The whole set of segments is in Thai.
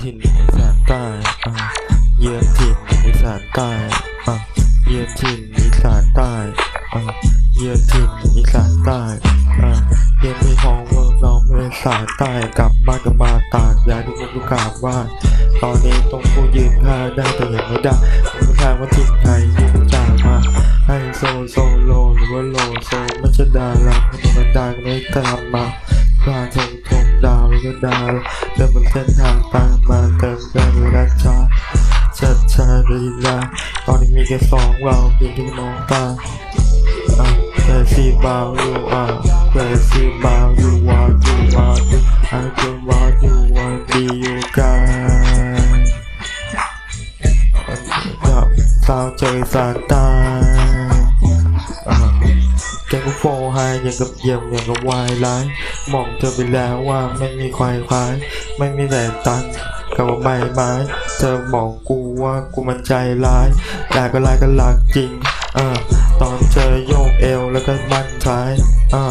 ถิ่นอีสานใต้อะเยือนถิ่นอีสานใต้อะเยือนถิ่นอีสานใต้อะเยือนถิ่นอีสานใต้อะเยือนมีของเมืองน้องเมืองสานใต้กลับบ้านกับมาตากย้ายทุกคนทุกกาบว่า ตอนนี้ต้องกูยืนค่าได้แต่ยังไม่ได้มึงทางว่าถิ่นไทยยิ่งจากมาให้โซโซโลหรือว่าโลโซไม่ใช่ดาราคนมันดังไม่ตามมา ก็ดาวเดินบนเส้นทางตามมาเติมเต็มรักชาชัดชาดีลาตอนนี้มีแค่สองเราเพียงที่มองตาอะแต่สีบาวอยู่อะแต่สีบาวอยู่ว่าอยู่ว่าอยู่ไอ้ก็ว่าอยู่ว่าดีอยู่กันกับสาวเจอสารตา แกก็โฟไฮอย่างกับเยี่ยมอย่างกับวายร้ายมองเธอไปแล้วว่าไม่มีควายคล้าย ไม่มีแต่ตันกับใบไม้ เธอบอกกูว่ากูมันใจร้ายด่ก็ร้ายก็หลักจริงอ่าตอนเจอโยกเอวแล้วก็บั้นท้ายอ่า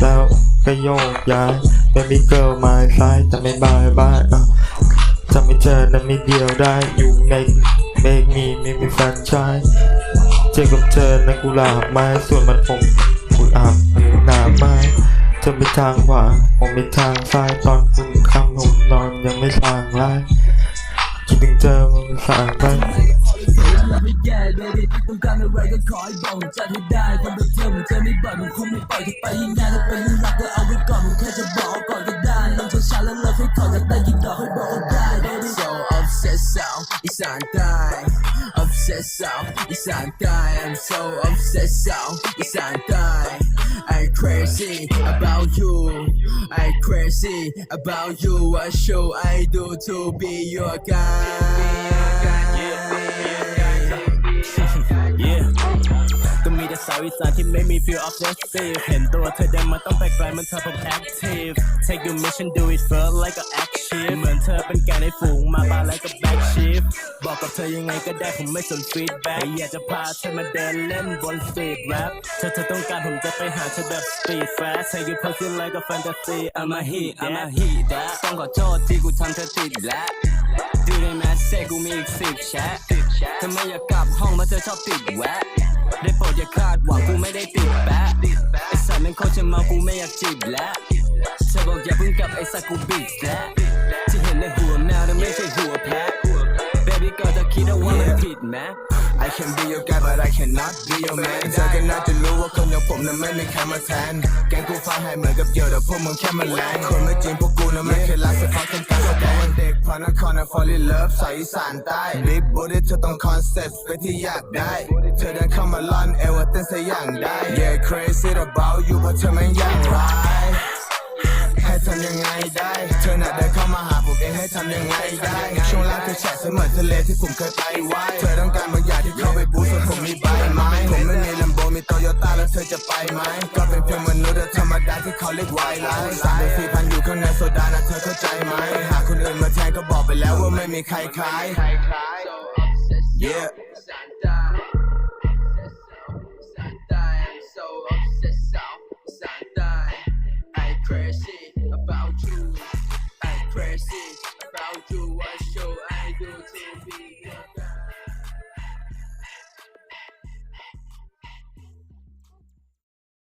แล้วก็โยกย้ายเป็นมีเกิร์ลมาซ้ายแต่ไม่บายบายอ่าจะไม่เจอนั้นไม่เดียวได้อยู่ในเมกมีไม่มีแฟนชายเจอกับเธอนะกุหลาบไม้ส่วนมันผม เธอไปทางขวาผมไปทางซ้ายตอนคุณคำผมนอนยังไม่สางร้ายคิดถึงเธอมันสางไปไม่แย่เบบี้ต้องการอะไรก็ขอให้บอกจัดให้ได้คนแบบเธอเหมือนเธอไม่บ่อยมันคงไม่ปล่อยเธอไปยิ่งนานถ้าเป็นเรื่องรักก็เอาไว้ก่อนมันแค่จะบอกก่อนก็ได้ลองช้าๆแล้วเลิกให้ถอดจากได้ยินดอกให้บอกได้ so obsessed สาวอีสานใต้ obsessed สาวอีสานใต้ I'm so obsessed สาวอีสานใต้ I crazy about you I crazy about you what should I do to be your guy Yeah ก็มีแต่สาวอีสานที่ไม่มี feel obsessive เห็นตัวเธอเดินมาต้องไปไกลมันเธอผม active take your mission do it first like a action เหมือนเธอเป็นแกในฝูงมาบาแล้วก็ back shift บอกกับเธอยังไงก็ได้ผมไม่สน feedback อยากจะพาเธอมาเดินเล่นบน street rap เธอเธอต้องการผมจะไปหาเธอแบบ speed fast take your pussy like a fantasy I'm a hit I'm a hit that ต้องขอโทษที่กูทำเธอติดแล้วดูในแมสเซกูมีอีกสิบแชทเธอไม่อยากกลับห้องมาเธอชอบติดแวะได้โปรดอย่าคาดหวังกูไม่ได้ติดแปะไอสัตว์แม่งโคตรจะเมากูไม่อยากจีบแล้วเธอบอกอย่าเพิ่งกลับไอสัตว์กูบิดแล้ว ก็จะคิดเอาว่ามันผิดไหม I can be your guy but I cannot be your man เธอก็น่าจะรู้ว่าคนอย่างผมนั้นไม่มีใครมาแทนแกงกูฟ้าให้เหมือนกับเหยื่อแต่พวกมึงแค่แมลงคนไม่จริงพวกกูนั้นไม่เคยรักสักครั้งทำการแสดงเด็กพระนครนะ fall in love สายอีสานใต้ Big booty เธอต้อง concept ไปที่อยากได้ เธอเดินเข้ามาล่อนเอวเต้นซะอย่างได้ Yeah crazy about you เพราะเธอแม่งอย่างไร ให้ทำยังไงได้ เธอน่ะเดินเข้ามาหาผมเองให้ทำยังไงได้ ช่วงล่างเธอแฉะเสมือนทะเลที่ผมเคยไปไว้เธอต้องการบางอย่างที่เข้าไปบูสต์ส่วนผมมีใบไม้ผมไม่มีลัมโบมีโตโยต้าแล้วเธอจะไปไหมก็เป็นเพียงมนุษย์ธรรมดาที่เขาเรียกวายร้ายสามสี่พันอยู่ข้างในโซดานะเธอเข้าใจไหมหาคนอื่นมาแทนก็บอกไปแล้วว่าไม่มีใครคล้าย Yeah mercy.